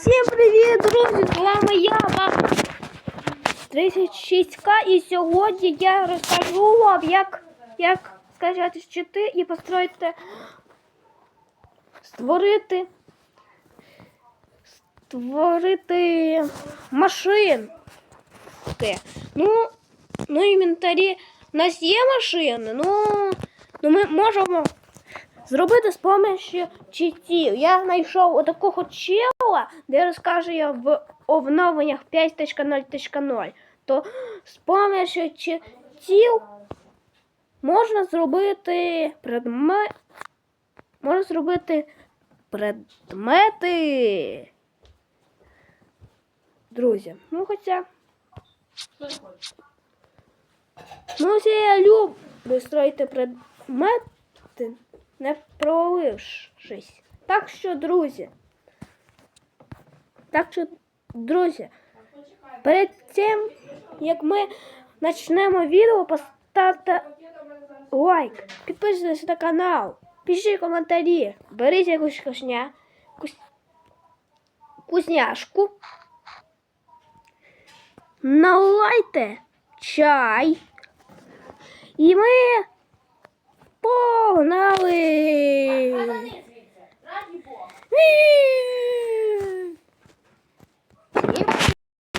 Всім привіт, друзі! З вами я, вам 36К, і сьогодні я розкажу вам, як, як скачати щити і построїти, створити, створити машинки. Ну, ну інвентарі. У нас є машини, ну, ну ми можемо зробити з помощью читів. Я знайшов отакого чела, де розкажу я в обновленнях 5.0.0. То з помощью читів можна зробити предмет. Можна зробити предмети. Друзі, ну хоча. Ну, я люблю строїти предмети, не провалившись. Так що, друзі. Так що, друзі, перед тим, як ми почнемо відео, поставте лайк, підписуйтесь на канал, пишіть коментарі, беріть якусь кошня, кус... вкусняшку, налайте чай. І ми погнали.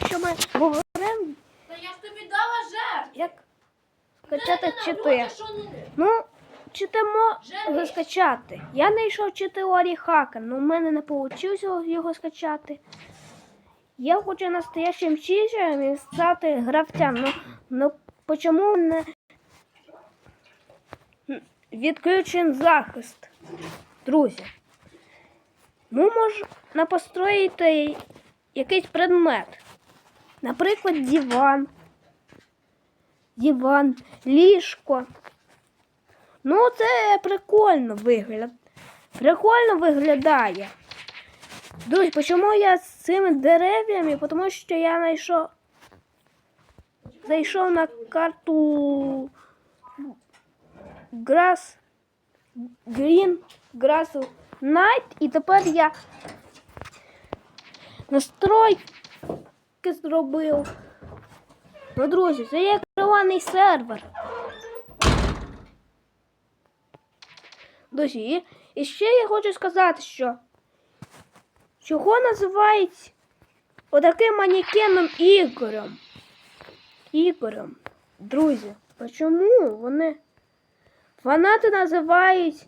Що ми говоримо, Та я ж тобі дала жертв. як скачати чити. не ну. Ну, чити скачати. Я знайшов чити Оріхака, але в мене не вийшло його скачати. Я хочу настоящим читером і стати гравцем. Ну, ну чому не відключен захист? Друзі. Ну, можна построїти якийсь предмет. Наприклад, диван. Диван, ліжко. Ну, це прикольно вигляд. Прикольно виглядає. Друзі, чому я з цими дерев'ями? Тому що я знайшов. Зайшов на карту Grass Green Grass Night і тепер я настройки зробив. Ну, друзі, це є керований сервер. Друзі, і- ще я хочу сказати, що чого називають отаким манекеном Ігорем. Ігорем. Друзі, чому вони фанати називають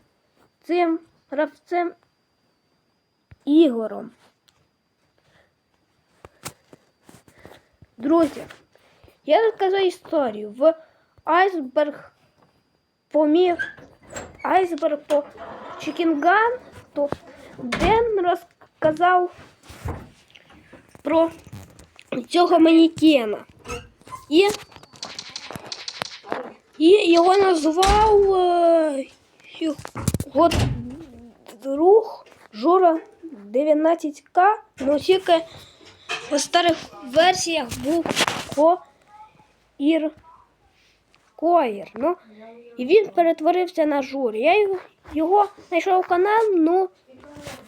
цим гравцем Ігорем? Друзі, я розкажу історію. В айсберг поміг айсберг по Чікінган, то Ден розказав про цього манекена. І, і його назвав е, його друг Жура 19К, ну тільки в старих версіях був Коір. Коїр. Ну, і він перетворився на жур. Я його, його знайшов канал, ну,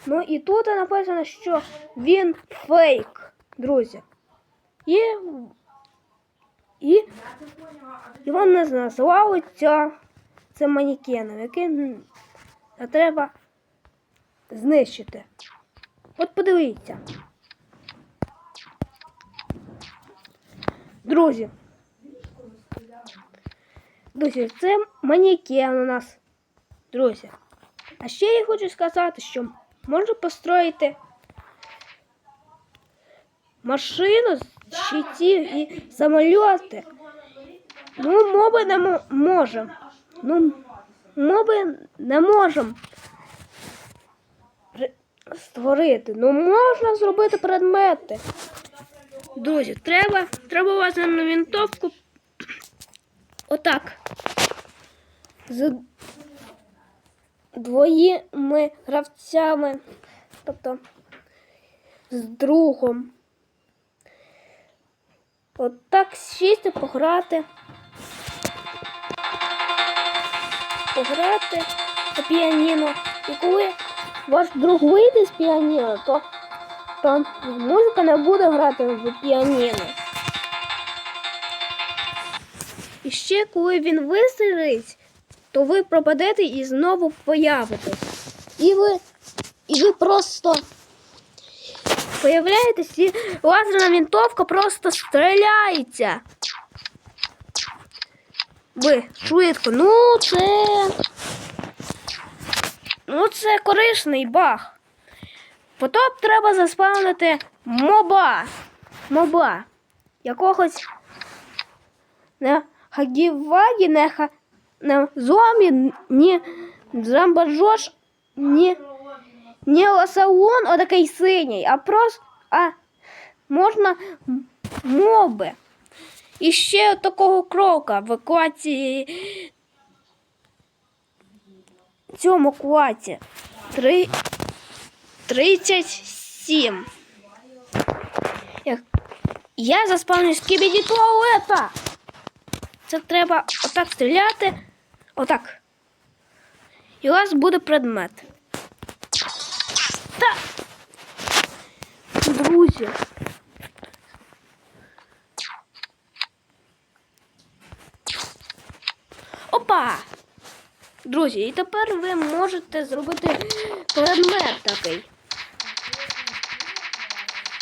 ну і тут написано, що він фейк, друзі. І, його не назвали ця, цим манекеном, який треба знищити. От подивіться. Друзі. Друзі, це манекен у нас. Друзі. А ще я хочу сказати, що можна построїти машину з щитів і самольоти. Ну, моби не мо- можемо. Ну, моби не можемо створити. Ну, можна зробити предмети. Друзі, треба, треба вас на винтовку отак. З двоїми гравцями, тобто з другом. Отак сісти, пограти. Пограти на піаніно. І коли ваш друг вийде з піаніно, то то музика не буде грати в піаніно. І ще коли він вистрілить, то ви пропадете і знову появитесь. І ви, і ви просто появляєтесь, і лазерна винтовка просто стріляється. Ви швидко. Ну, це. Ну, це корисний баг. Потім треба заспавнити моба. Моба. Якогось не Хагівагі, не, ха... не зомбі, ні Джамбаджош, ні, ні Лосаун, отакий синій, а просто а можна моби. І ще такого крока в клаці цьому клаці. Три... 37. Я заспавню скібіді туалета. Це треба отак стріляти. Отак. І у вас буде предмет. Так. Друзі. Друзі, і тепер ви можете зробити предмет такий.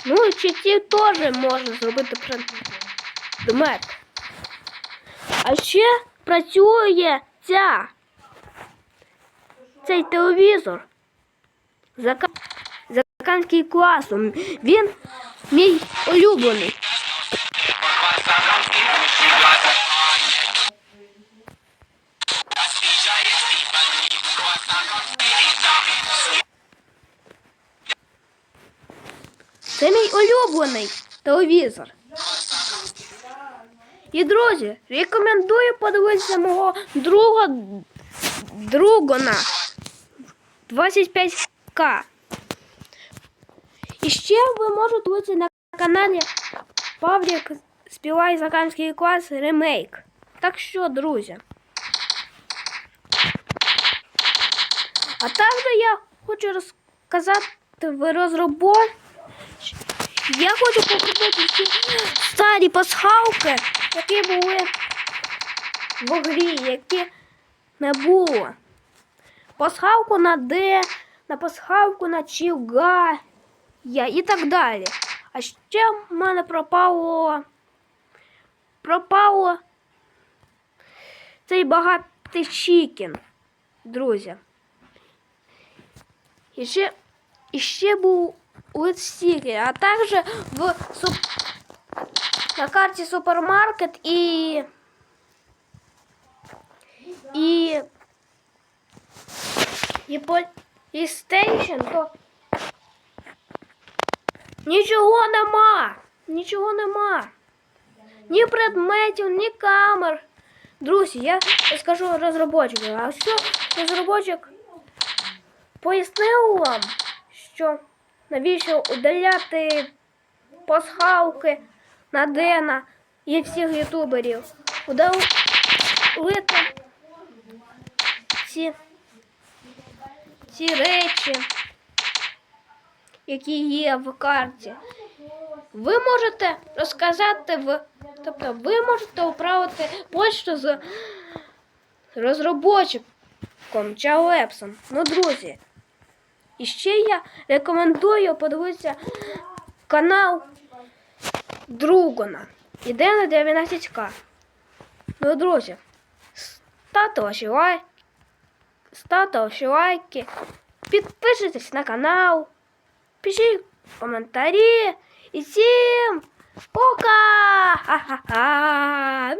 Ну, і читі теж можна зробити предмет. А ще працює ця. Цей телевізор. Зака... Заканський класом. Він мій улюблений. улюблений телевізор. І друзі, рекомендую подивитися мого друга Другона 25к. І ще ви можете дивитися на каналі Павлік Співай Закамський клас ремейк. Так що, друзі. А також я хочу розказати в розробор. Я хочу покупити всі старі пасхалки, які були в грі, які не було. Пасхалку на Д, на пасхалку на Чілга і так далі. А ще в мене пропало. Пропало цей багатий чікен, друзі. І ще, і ще був листики, а також в суп... на карті супермаркет і і і, по... і стейшн, то нічого нема. Нічого нема. Ні предметів, ні камер. Друзі, я скажу розробочику. А що розробочик пояснив вам, що навіщо удаляти пасхалки на Дена і всіх ютуберів. Удалити ці, ці речі, які є в карті. Ви можете розказати в. Тобто ви можете управити почту з розробочиком Чалепсом. Ну, друзі. І ще я рекомендую подивитися канал Другона. Іде на 19к. Ну, друзі, ставте ваші лайки, ставте ваші лайки, підписуйтесь на канал, пишіть коментарі і всім пока! Ха-ха-ха!